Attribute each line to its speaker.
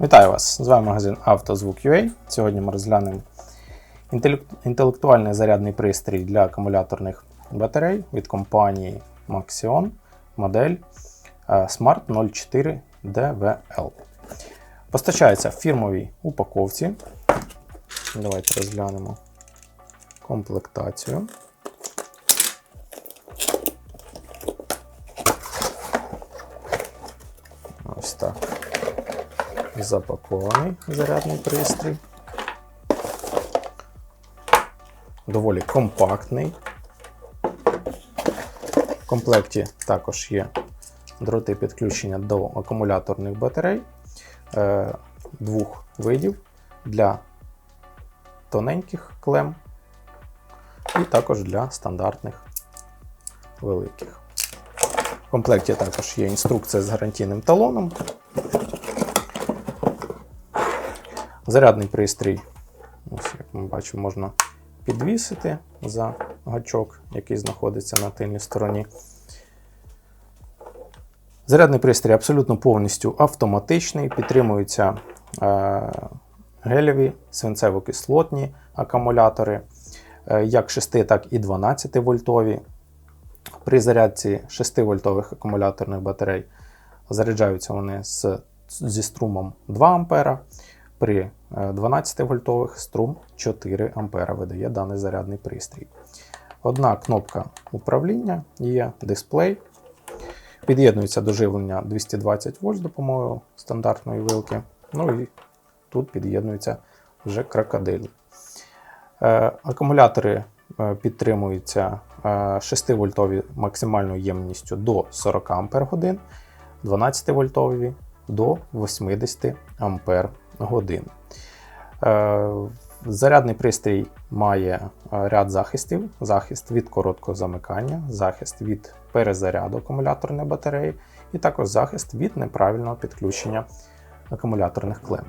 Speaker 1: Вітаю вас! З вами магазин «Автозвук.UA». Сьогодні ми розглянемо інтелектуальний зарядний пристрій для акумуляторних батарей від компанії Maxion, модель Smart 04 DVL. Постачається в фірмовій упаковці. Давайте розглянемо комплектацію. Ось так запакований зарядний пристрій. Доволі компактний. В комплекті також є дроти підключення до акумуляторних батарей е, двох видів для тоненьких клем і також для стандартних великих. В комплекті також є інструкція з гарантійним талоном. Зарядний пристрій, ось, як ми бачимо, можна підвісити за гачок, який знаходиться на тильній стороні. Зарядний пристрій абсолютно повністю автоматичний, підтримуються е, гелеві свинцево-кислотні акумулятори, е, як 6, так і 12 вольтові. При зарядці 6 вольтових акумуляторних батарей заряджаються вони з, зі струмом 2 А. При 12 вольтових струм 4 А видає даний зарядний пристрій. Одна кнопка управління є дисплей. Під'єднується до живлення 220 вольт з допомогою стандартної вилки. Ну і тут під'єднується вже крокодиль. Е, Акумулятори е, підтримуються 6-вольтові максимальною ємністю до 40 Ах, 12 вольтові до 80 Ампер годин. Е, Зарядний пристрій має е, ряд захистів: захист від короткого замикання, захист від перезаряду акумуляторної батареї, і також захист від неправильного підключення акумуляторних клем.